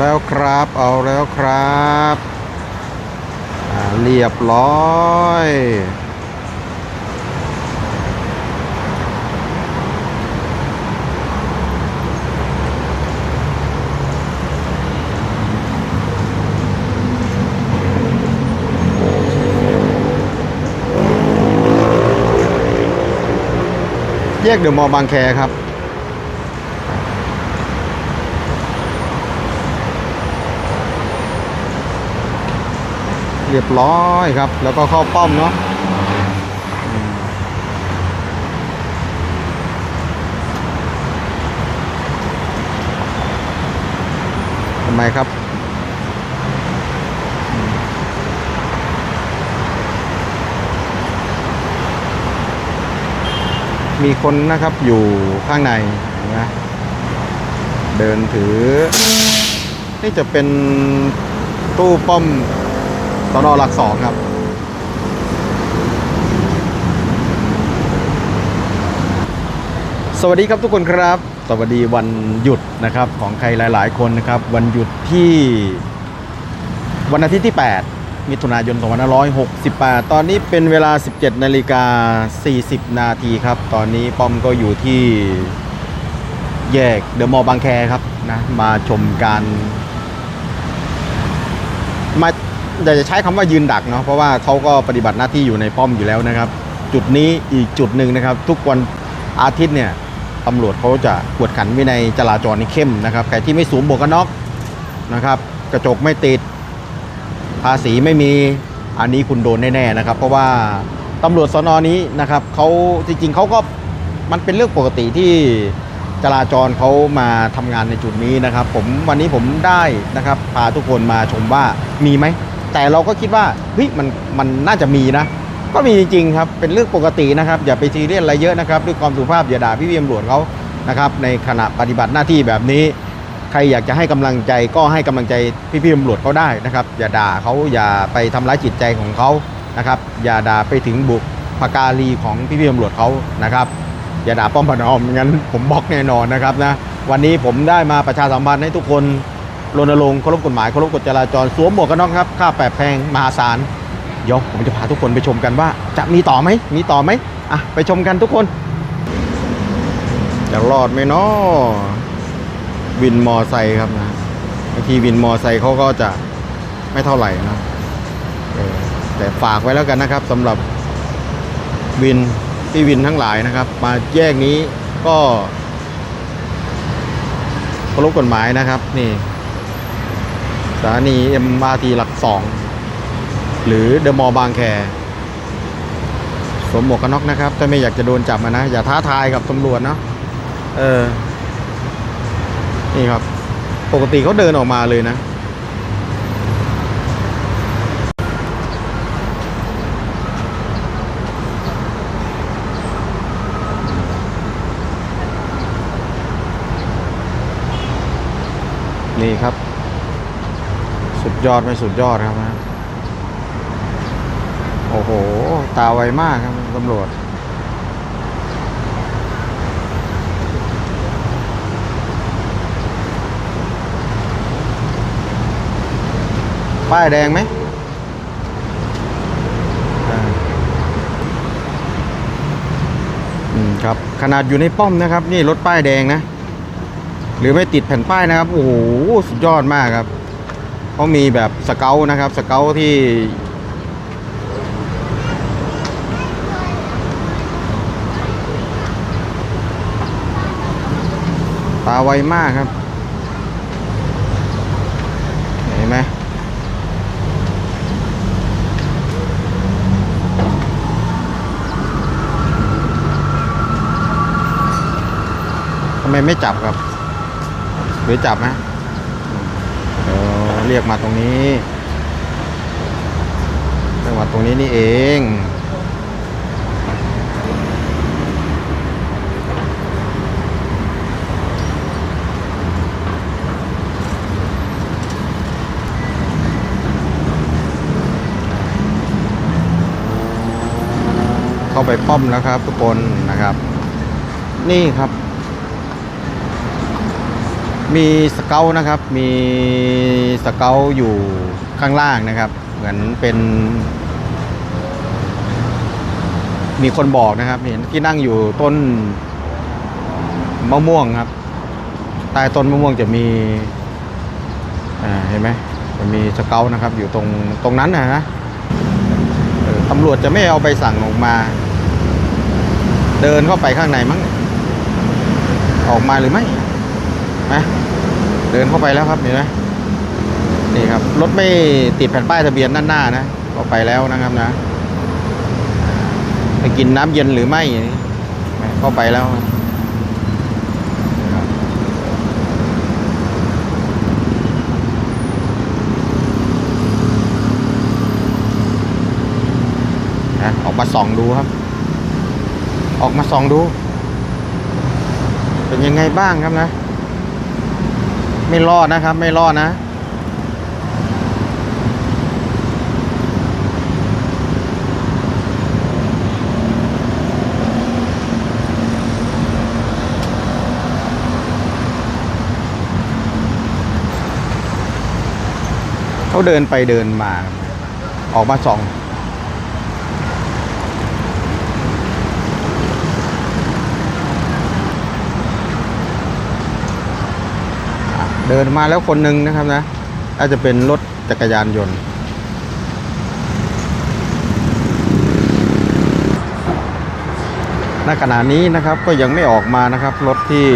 แล้วครับ เอาแล้วครับเรียบร้อย แยกเดอะมอลล์บางแคครับ เรียบร้อยครับ แล้วก็เข้าป้อมเนาะทำไมครับมีคนนะครับอยู่ข้างในนะเดินถือ นี่จะเป็นตู้ป้อม สนหลักสองครับ สวัสดีครับทุกคนครับ สวัสดีวันหยุดนะครับของใครหลาย ๆ คนนะครับ วันหยุดที่วันอาทิตย์ที่ 8 มิถุนายน 2568 ตอนนี้เป็นเวลา 17 นาฬิกา 40 นาทีครับ ตอนนี้ป้อมก็อยู่ที่แยกเดอะมอลล์บางแคครับนะมาชมการมา อยากจะใช้คำว่ายืนดักเนาะเพราะว่าเขาก็ปฏิบัติหน้าที่อยู่ในป้อมอยู่แล้วนะครับ จุดนี้อีกจุดหนึ่งนะครับ ทุกวันอาทิตย์เนี่ยตำรวจเขาจะกวดขันวินัยจราจรนี่เข้มนะครับใครที่ไม่สวมหมวกกันน็อกนะครับ กระจกไม่ติด ภาษีไม่มีอันนี้คุณโดนแน่ๆนะครับ เพราะว่าตำรวจสนอนี้นะครับเขาจริงๆเขาก็มันเป็นเรื่องปกติที่จราจรเขามาทำงานในจุดนี้นะครับ ผมวันนี้ผมได้นะครับพาทุกคนมาชมว่ามีไหม แต่เราก็คิดว่าเฮ้ยมันมันน่าจะมีนะ ก็มีจริงๆครับเป็นเรื่องปกตินะครับ อย่าไปซีเรียสอะไรเยอะนะครับด้วยความสุภาพอย่าด่าพี่พี่ตำรวจเขานะครับในขณะปฏิบัติหน้าที่แบบนี้ ใครอยากจะให้กำลังใจก็ให้กำลังใจพี่พี่ตำรวจเขาได้นะครับ อย่าด่าเขาอย่าไปทำร้ายจิตใจของเขานะครับ อย่าด่าไปถึงบุคพการีของพี่พี่ตำรวจเขานะครับ อย่าด่าป้อมพนอมงั้นผมบล็อกแน่นอนนะครับนะวันนี้ผมได้มาประชาสัมพันธ์ให้ทุกคน รณรงค์เคารพกฎหมายเคารพกฎจราจรสวมหมวกกันน็อกครับค่าแปดแพงมหาศาลเดี๋ยวผมจะพาทุกคนไปชมกันว่า จะมีต่อไหมมีต่อไหมอะไปชมกันทุกคนจะรอดไหมเนาะวินมอไซค์ครับนะบางทีวินมอไซค์เขาก็จะไม่เท่าไหร่นะแต่ฝากไว้แล้วกันนะครับสำหรับวินพี่วินทั้งหลายนะครับ มาแยกนี้ก็เคารพกฎหมายนะครับ นี่ สถานี MRT หลักสองหรือเดอะมอลล์บางแคสวมหมวกกันน็อกนะครับ ถ้าไม่อยากจะโดนจับนะ อย่าท้าทายกับตำรวจเนาะเออ นี่ครับ ปกติเขาเดินออกมาเลยนะ นี่ครับ สุดยอดไม่สุดยอดครับนะโอ้โห ตาไวมากครับตำรวจ ป้ายแดงไหมอืมครับ ขนาดอยู่ในป้อมนะครับ นี่รถป้ายแดงนะ หรือไม่ติดแผ่นป้ายนะครับ โอ้โห สุดยอดมากครับ เขามีแบบสเกลนะครับสเกลที่ ตาไวมากครับ เห็นไหมทำไมไม่จับครับ หรือจับไหม เรียกมาตรงนี้เรียกมาตรงนี้นี่เองเข้าไปป้อมแล้วครับทุกคนนะครับ นี่ครับ มีสเกลนะครับ มีสเกลอยู่ข้างล่างนะครับ เหมือนเป็น มีคนบอกนะครับ เห็นที่นั่งอยู่ต้นมะม่วงครับ ใต้ต้นมะม่วงจะมีเห็นไหมจะมีสเกลนะครับ อยู่ตรงตรงนั้นนะนะตำรวจจะไม่เอาใบสั่งออกมา เดินเข้าไปข้างในมั้งออกมาหรือไม่ นะเดินเข้าไปแล้วครับเห็นไหมนี่ครับรถไม่ติดแผ่นป้ายทะเบียนด้านหน้านะเข้าไปแล้วนะครับนะไปกินน้ำเย็นหรือไม่ยังนี้เข้าไปแล้วนะออกมาส่องดูครับ ออกมาส่องดู เป็นยังไงบ้างครับนะ ไม่รอดนะครับ ไม่รอดนะ เขาเดินไปเดินมา ออกมาสอง เดินมาแล้วคนหนึ่งนะครับนะอาจจะเป็นรถจักรยานยนต์ ณ ขณะนี้นะครับก็ยังไม่ออกมานะครับ รถที่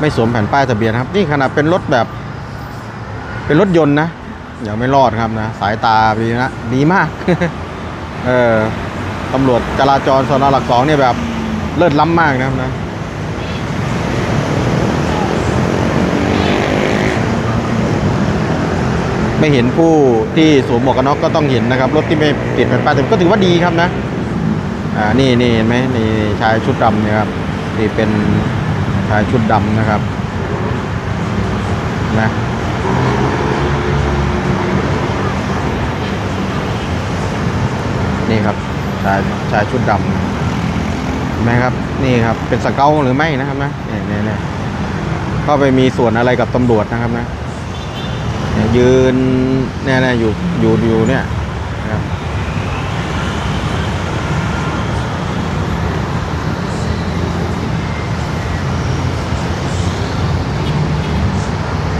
ไม่สวมแผ่นป้ายทะเบียนครับ นี่ขนาดเป็นรถแบบ เป็นรถยนต์นะยังไม่รอดครับนะ สายตาดีนะดีมาก เออตำรวจจราจรสนหลักสองเนี่ยแบบเลิศล้ำมากนะครับนะ ไม่เห็นผู้ที่สวมหมวกกันน็อกก็ต้องเห็นนะครับ รถที่ไม่ติดแผ่นป้ายทะเบียนก็ถือว่าดีครับนะอ่านี่นี่เห็นไหมนี่ชายชุดดำเนี่ยครับนี่เป็นชายชุดดำนะครับนะนี่ครับชายชายชุดดำนไหมครับ นี่ครับเป็นสเกลหรือไม่นะครับนะเนี่ยเนี่ยเนี่ยเข้าไปมีส่วนอะไรกับตำรวจนะครับนะ ยืนเนี่ยนะอยู่อยู่อยู่เนี่ยนะครับ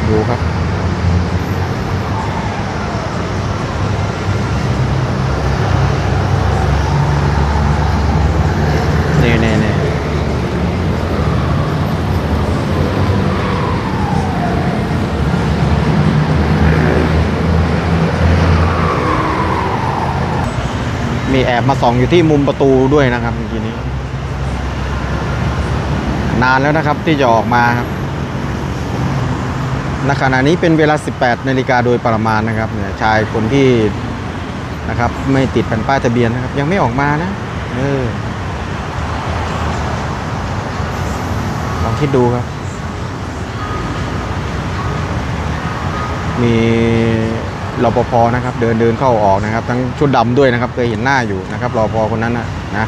ดูครับ นี่นี่นี่ มีแอบมาส่องอยู่ที่มุมประตูด้วยนะครับเมื่อกี้นี้ นานแล้วนะครับที่จะออกมาครับณขณะนี้เป็นเวลา 18นาฬิกาโดยประมาณนะครับเนี่ยชายคนที่นะครับ ไม่ติดแผ่นป้ายทะเบียนนะครับ ยังไม่ออกมานะเออลองคิดดูครับ มี รปภนะครับ เดินเดินเข้าออกนะครับ ทั้งชุดดำด้วยนะครับ เคยเห็นหน้าอยู่นะครับรปภคนนั้นนะนะ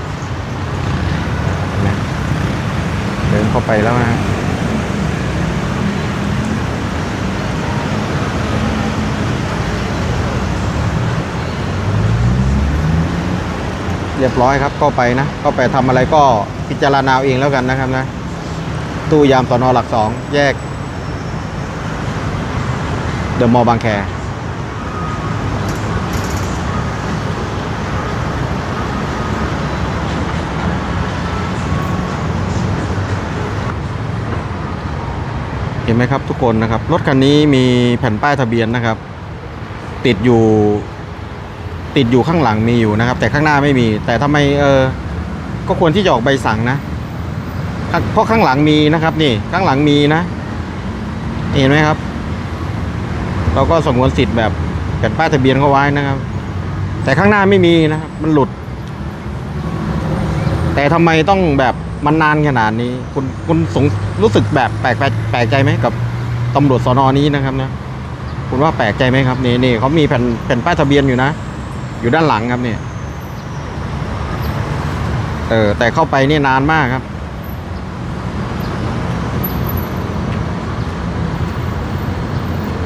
เดินเข้าไปแล้วนะเรียบร้อยครับ ก็ไปนะ ก็ไปทำอะไรก็พิจารณาเอาเองแล้วกันนะครับนะ ตู้ยามสอนอหลักสองแยก เดอะมอลล์บางแค ห็นไหมครับทุกคนนะครับ รถคันนี้มีแผ่นป้ายทะเบียนนะครับ ติดอยู่ ติดอยู่ข้างหลังมีอยู่นะครับ แต่ข้างหน้าไม่มี แต่ทำไมเออก็ควรที่จะออกใบสั่งนะเพราะข้างหลังมีนะครับ นี่ข้างหลังมีนะ เห็นไหมครับ เราก็สงวนสิทธิ์แบบแผ่นป้ายทะเบียนเขาไว้นะครับ แต่ข้างหน้าไม่มีนะครับมันหลุด แต่ทำไมต้องแบบ มันนานขนาดนี้ คุณคุณสงรู้สึกแบบแปลกแปลกใจไหมกับตำรวจสอนอนี้นะครับเนะคุณว่าแปลกใจไหมครับนี่นี่เขามีแผ่นแผ่นป้ายทะเบียนอยู่นะ อยู่ด้านหลังครับเนี่ยเออแต่เข้าไปนี่นานมากครับ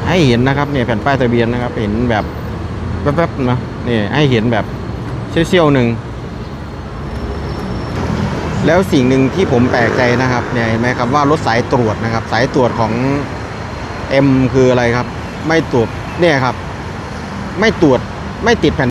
ให้เห็นนะครับเนี่ยแผ่นป้ายทะเบียนนะครับ เห็นแบบแป๊บๆนะนี่ให้เห็นแบบเซี่ยวๆหนึ่ง แล้วสิ่งหนึ่งที่ผมแปลกใจนะครับเนี่ยเห็นไหมครับว่ารถสายตรวจนะครับ สายตรวจของ M คืออะไรครับ ไม่ตรวจเนี่ยครับ ไม่ตรวจไม่ติดแผ่น